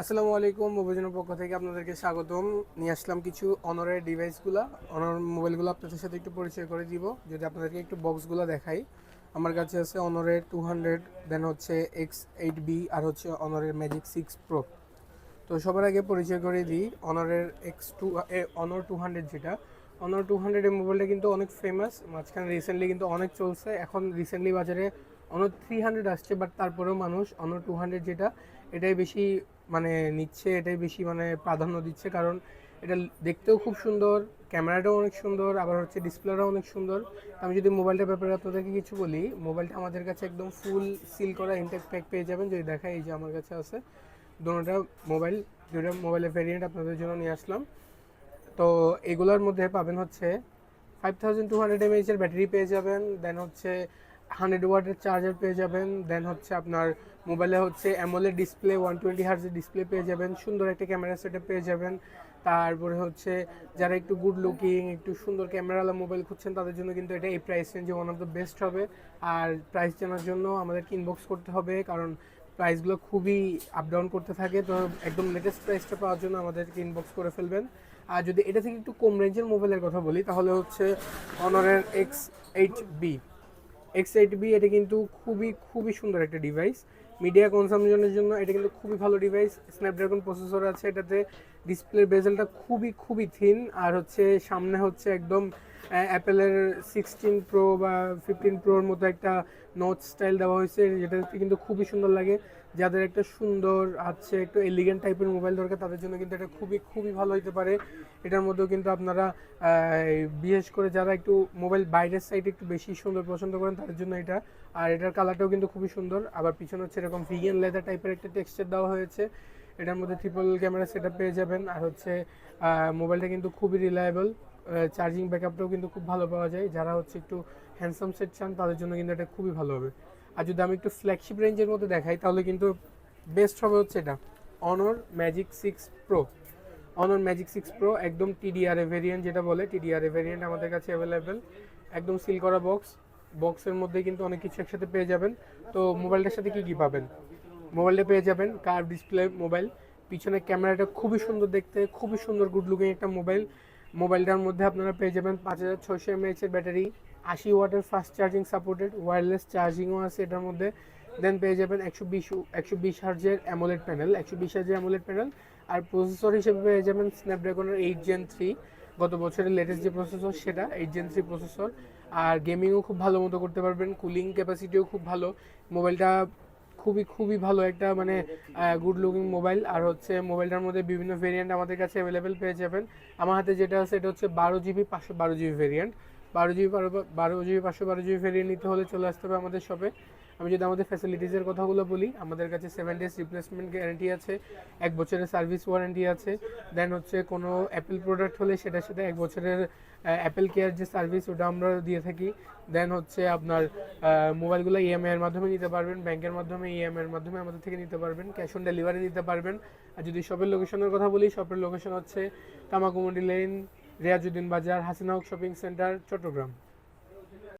আসসালামু আলাইকুম মোবাইলের পক্ষ থেকে আপনাদেরকে স্বাগতম। নিয়ে আসলাম কিছু অনরের ডিভাইসগুলো অনর মোবাইলগুলো আপনাদের সাথে একটু পরিচয় করে দিব, যদি আপনাদেরকে একটু বক্সগুলো দেখাই। আমার কাছে আছে অনরের টু হান্ড্রেড দেন হচ্ছে এক্স এইট বি আর হচ্ছে অনরের ম্যাজিক সিক্স প্রো তো সবার আগে পরিচয় করে দিই অনরের X two Honor two hundred যেটা। অনর টু হান্ড্রেড এই মোবাইলটা কিন্তু অনেক ফেমাস মাঝখানে রিসেন্টলি কিন্তু অনেক চলছে। এখন রিসেন্টলি বাজারে অনর থ্রি হান্ড্রেড আসছে বাট তারপরেও মানুষ অনর টু হান্ড্রেড যেটা, এটাই বেশি মানে নিচ্ছে, এটাই বেশি মানে প্রাধান্য দিচ্ছে। কারণ এটা দেখতেও খুব সুন্দর, ক্যামেরাটাও অনেক সুন্দর, আবার হচ্ছে ডিসপ্লেটাও অনেক সুন্দর। আমি যদি মোবাইলটার ব্যাপারে আপনাদেরকে কিছু বলি, মোবাইলটা আমাদের কাছে একদম ফুল সিল করা ইনটেক প্যাক পেয়ে যাবেন। যদি দেখায় এই যে আমার কাছে আছে দুটোটা মোবাইল, দুটো মোবাইলের ভেরিয়েন্ট আপনাদের জন্য নিয়ে আসলাম। তো এগুলোর মধ্যে পাবেন হচ্ছে ফাইভ থাউজেন্ড টু হান্ড্রেড এমএইচের ব্যাটারি পেয়ে যাবেন। দেন হচ্ছে হান্ড্রেড ওয়াটের চার্জার পেয়ে যাবেন। দেন হচ্ছে আপনার মোবাইলে হচ্ছে অ্যামোলেড ডিসপ্লে ওয়ান টোয়েন্টি হার্জের ডিসপ্লে পেয়ে যাবেন। সুন্দর একটা ক্যামেরা সেটআপ পেয়ে যাবেন। তারপরে হচ্ছে যারা একটু গুড লুকিং একটু সুন্দর ক্যামেরাওয়ালা মোবাইল খুঁজছেন, তাদের জন্য কিন্তু এটা এই প্রাইস রেঞ্জে ওয়ান অফ দ্য বেস্ট হবে। আর প্রাইস জানার জন্য আমাদেরকে ইনবক্স করতে হবে? কারণ প্রাইসগুলো খুবই আপ ডাউন করতে থাকে। তো একদম লেটেস্ট প্রাইসটা পাওয়ার জন্য আমাদেরকে ইনবক্স করে ফেলবেন। আর যদি এটা থেকে একটু কম রেঞ্জের মোবাইলের কথা বলি, তাহলে হচ্ছে অনারের X eight B X eight B এটা কিন্তু খুবই খুবই সুন্দর একটা ডিভাইস মিডিয়া কনসামশনের জন্য এটা কিন্তু খুবই ভালো ডিভাইস স্ন্যাপড্রাগন প্রসেসর আছে এটাতে। ডিসপ্লের বেজেলটা খুবই খুবই থিন আর হচ্ছে সামনে হচ্ছে একদম অ্যাপেলের সিক্সটিন প্রো বা ফিফটিন প্রোর মতো একটা নোট স্টাইল দেওয়া হয়েছে, যেটাতে কিন্তু খুবই সুন্দর লাগে। যাদের একটা সুন্দর আছে একটু এলিগেন্ট টাইপের মোবাইল দরকার, তাদের জন্য কিন্তু এটা খুবই খুবই ভালো হতে পারে। এটার মধ্যেও কিন্তু আপনারা বিশেষ করে যারা একটু মোবাইল বাইরের সাইডে একটু বেশি সুন্দর পছন্দ করেন, তাদের জন্য এটা। আর এটার কালারটাও কিন্তু খুবই সুন্দর। আবার পিছনে হচ্ছে এরকম ভিগেন লেদার টাইপের একটা টেক্সচার দেওয়া হয়েছে। এটার মধ্যে ট্রিপল ক্যামেরা সেটআপ পেয়ে যাবেন। আর হচ্ছে মোবাইলটা কিন্তু খুবই রিলায়েবল চার্জিং ব্যাকআপটাও কিন্তু খুব ভালো পাওয়া যায়। যারা হচ্ছে একটু হ্যান্ডসাম সেট চান, তাদের জন্য কিন্তু এটা খুবই ভালো হবে। আর যদি আমি একটু ফ্ল্যাগশিপ রেঞ্জের মধ্যে দেখাই, তাহলে কিন্তু বেস্ট হবে হচ্ছে এটা Honor magic six pro Honor magic six pro একদম টিডিআর এ ভেরিয়েন্ট যেটা বলে টিডিআর এ ভেরিয়েন্ট আমাদের কাছে অ্যাভেলেবেল একদম সিল করা বক্স বক্সের মধ্যে কিন্তু অনেক কিছু একসাথে পেয়ে যাবেন। তো মোবাইলটার সাথে কি কি পাবেন? মোবাইলটা পেয়ে যাবেন কার ডিসপ্লে মোবাইল পিছনে ক্যামেরাটা খুবই সুন্দর দেখতে, খুবই সুন্দর গুড লুকিং একটা মোবাইল মোবাইলটার মধ্যে আপনারা পেয়ে যাবেন পাঁচ হাজার ছয়শো এমএএচের ব্যাটারি, আশি ওয়াটের ফাস্ট চার্জিং সাপোর্টেড ওয়্যারলেস চার্জিংও আছে এটার মধ্যে। দেন পেয়ে যাবেন একশো বিশ একশো বিশ হার্জের অ্যামোলেড প্যানেল একশো বিশ হার্জের অ্যামোলেড প্যানেল আর প্রসেসর হিসেবে পেয়ে যাবেন স্ন্যাপড্রাগনের এইট জেন থ্রি গত বছরের লেটেস্ট যে প্রসেসর সেটা এইট জেন থ্রি প্রসেসর আর গেমিংও খুব ভালো মতো করতে পারবেন কুলিং ক্যাপাসিটিও খুব ভালো। মোবাইলটা খুবই খুবই ভালো একটা মানে গুড লুকিং মোবাইল আর হচ্ছে মোবাইলটার মধ্যে বিভিন্ন ভেরিয়েন্ট আমাদের কাছে অ্যাভেলেবেল পেয়ে যাবেন। আমার হাতে যেটা আছে, এটা হচ্ছে বারো জিবি পাঁচশো, বারো জিবি ভেরিয়েন্ট বারো জিবি বারো বারো জিবি পাঁচশো, বারো জিবি ভেরিয়েন্ট নিতে হলে চলে আসতে হবে আমাদের শপে আমি যদি আমাদের ফ্যাসিলিটিসের কথাগুলো বলি, আমাদের কাছে সেভেন ডেজ রিপ্লেসমেন্ট গ্যারান্টি আছে, এক বছরের সার্ভিস ওয়ারেন্টি আছে দেন হচ্ছে কোনো অ্যাপেল প্রোডাক্ট হলে সেটার সাথে এক বছরের অ্যাপেল কেয়ার যে সার্ভিস ওটা আমরা দিয়ে থাকি। দেন হচ্ছে আপনার মোবাইলগুলো ইএমআই এর মাধ্যমে নিতে পারবেন ব্যাংকের মাধ্যমে ইএমআই এর মাধ্যমে আমাদের থেকে নিতে পারবেন ক্যাশ অন ডেলিভারি নিতে পারবেন। আর যদি শপের লোকেশনের কথা বলি শপের লোকেশন হচ্ছে তামাকুমন্ডি লেন রিয়াজুদ্দিন বাজার হাসিনা শপিং সেন্টার চট্টগ্রাম।